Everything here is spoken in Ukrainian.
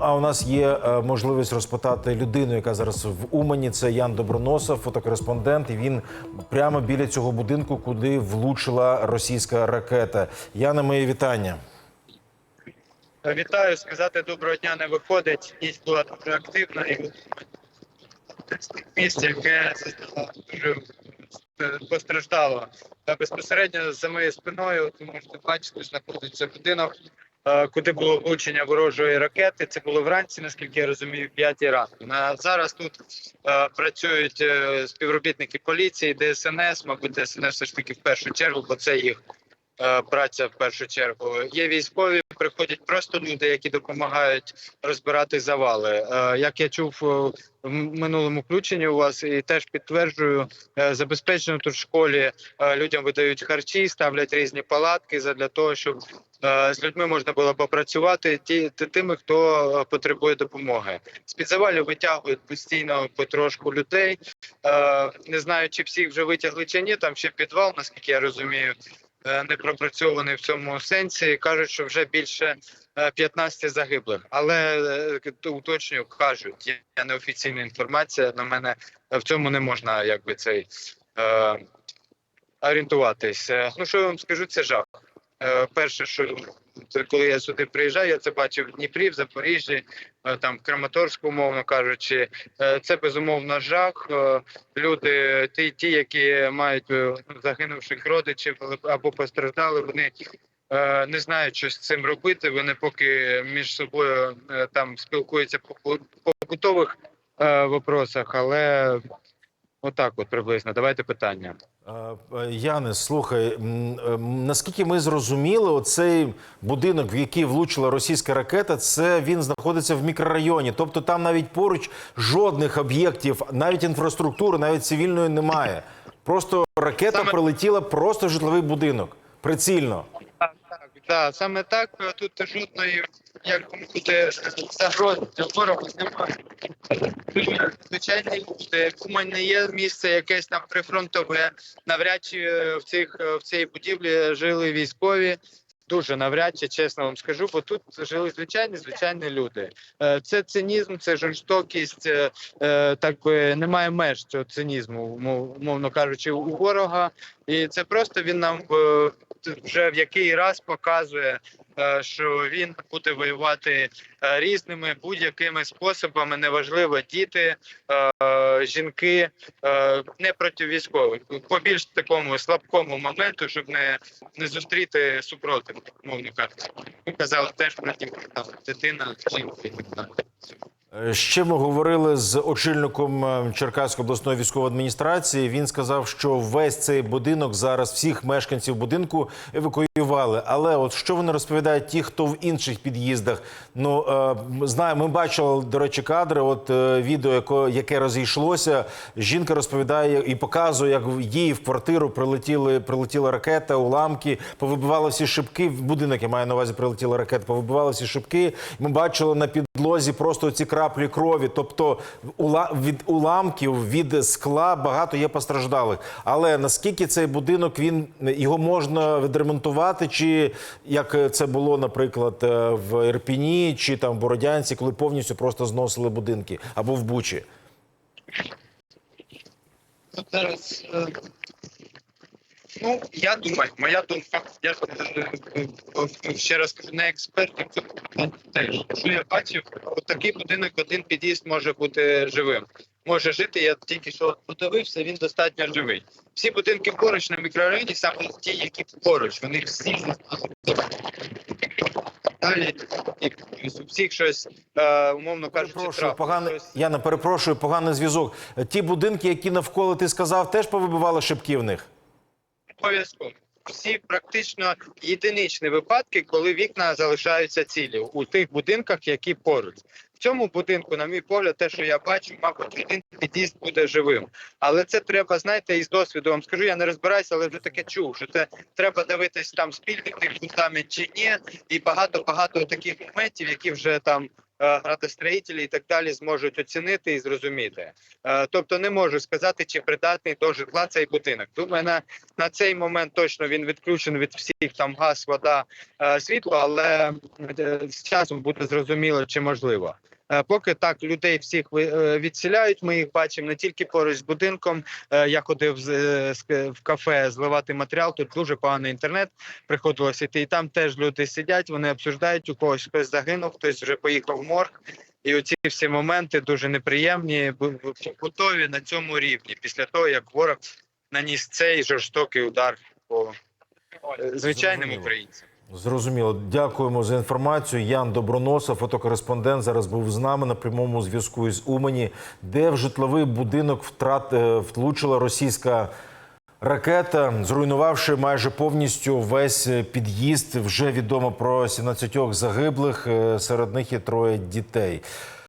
А у нас є е, можливість розпитати людину, яка зараз в Умані. Це Ян Доброносов, фотокореспондент. І він прямо біля цього будинку, куди влучила російська ракета. Яна, мої вітання. Вітаю, сказати доброго дня не виходить. Ніч була дуже активна і місце, яке дуже постраждало. Та безпосередньо за моєю спиною, ви можете бачити, знаходиться будинок, е, куди було влучення ворожої ракети. Це було вранці, наскільки я розумію, п'ятій 5 ранку. На зараз тут е, працюють е, співробітники поліції, ДСНС, мабуть, ДСНС все ж таки в першу чергу, бо це їх е, праця в першу чергу. Є військові, приходять просто люди, які допомагають розбирати завали. Е, Як я чув е, в минулому включенні у вас, і теж підтверджую, е, забезпечено тут в школі е, людям видають харчі, ставлять різні палатки для того, щоб е, з людьми можна було попрацювати ті, тими, хто е, потребує допомоги. З під завалів витягують постійно потрошку людей. Е, Не знаю, чи всіх вже витягли чи ні. Там ще підвал, наскільки я розумію, е, не пропрацьований в цьому сенсі. Кажуть, що вже більше е, 15 загиблих. Але е, уточнюю, кажуть, є неофіційна інформація. На мене е, в цьому не можна якби цей е, орієнтуватись. Е, Ну що я вам скажу, це жах. Е, Перше, що це коли я сюди приїжджаю, я це бачив в Дніпрі, в Запоріжжі, е, там в Краматорську, умовно кажучи. Е, Це безумовно жах. Е, Люди, ті, ті, які мають загинувших родичів або постраждали, вони не знають, що з цим робити. Вони поки між собою там спілкуються по побутових е, вопросах, але отак, от приблизно. Давайте питання. Е, е, Яне, слухай, е, наскільки ми зрозуміли, оцей будинок, в який влучила російська ракета, це він знаходиться в мікрорайоні. Тобто там навіть поруч жодних об'єктів, навіть інфраструктури, навіть цивільної немає. Просто ракета Саме- прилетіла просто в житловий будинок. Прицільно. Так, так, да, саме так. Тут жодної як буде загрози для ворога немає. Звичайно, люди. Кумань не є місце якесь там прифронтове. Навряд чи е, в цих е, в цій будівлі жили військові. Дуже навряд чи чесно вам скажу, бо тут жили звичайні звичайні люди. Е, Це цинізм, це жорстокість. е, е, Так немає меж цього цинізму, мов- умовно кажучи, у ворога. І це просто він нам е, вже в який раз показує, е, що він буде воювати е, різними будь-якими способами. Неважливо діти, е, жінки, е, не проти військових. По більш такому слабкому моменту, щоб не, не зустріти супротив, мовника. Ми казали теж про ті, дитина, жінка Е, Ще ми говорили з очільником е, Черкаської обласної військової адміністрації. Він сказав, що весь цей будинок зараз всіх мешканців будинку евакуювали. Але от що вони розповідають, ті, хто в інших під'їздах? Ну е, знаю, ми бачили, до речі, кадри. От відео, яко, яке розійшлося. Жінка розповідає і показує, як їй в квартиру прилетіли, прилетіла ракета, уламки, повибивали всі шибки. В будинок я маю на увазі, прилетіла ракета, повибивали всі шибки. Ми бачили на підлозі просто ці краплі крові. Тобто від уламків, від скла багато є постраждалих. Але наскільки цей будинок він його можна відремонтувати, чи як це було, наприклад, е, в Ірпіні чи там в Бородянці, коли повністю просто зносили будинки або в Бучі? Зараз. Ну, я думаю, моя думка, я е, е, ще раз кажу, не експерт, теж, що я бачив, от такий будинок, один під'їзд може бути живим. Може жити, я тільки що подивився, він достатньо живий. Всі будинки поруч на мікрорайоні, саме ті, які поруч, вони всі далі, і у всіх щось, е, умовно кажучи, Перепрошую, поганий щось- Яна, перепрошую, поганий зв'язок. Ті будинки, які навколо ти сказав, теж повибивали шибки в них. Обов'язково. Всі практично єдиничні випадки, коли вікна залишаються цілі у тих будинках, які поруч. В цьому будинку, на мій погляд, те, що я бачу, мабуть, один під'їзд буде живим. Але це треба, знаєте, із досвіду вам скажу, я не розбираюся, але вже таке чув, що це треба дивитись там спільний фундамент чи ні, і багато багато таких моментів, які вже там градостроїтелі і так далі зможуть оцінити і зрозуміти. Е, Тобто не можу сказати, чи придатний до житла цей будинок. Думаю, на, на цей момент точно він відключений від всіх там газ, вода, е, світло, але е, з часом буде зрозуміло, чи можливо. Е, Поки так людей всіх е, відселяють, ми їх бачимо не тільки поруч з будинком. Е, Я ходив в кафе зливати матеріал. Тут дуже поганий інтернет. Приходилося йти. І там теж люди сидять, вони обсуждають, у когось хтось загинув, хтось вже поїхав в морг. І оці всі моменти дуже неприємні, побутові на цьому рівні. Після того, як ворог наніс цей жорстокий удар по звичайним українцям. Зрозуміло. Дякуємо за інформацію. Ян Доброносов, фотокореспондент, зараз був з нами на прямому зв'язку із Умані, де в житловий будинок втрат втлучила влучила російська ракета, зруйнувавши майже повністю весь е, під'їзд. Вже відомо про 17 загиблих. е, Серед них є троє дітей.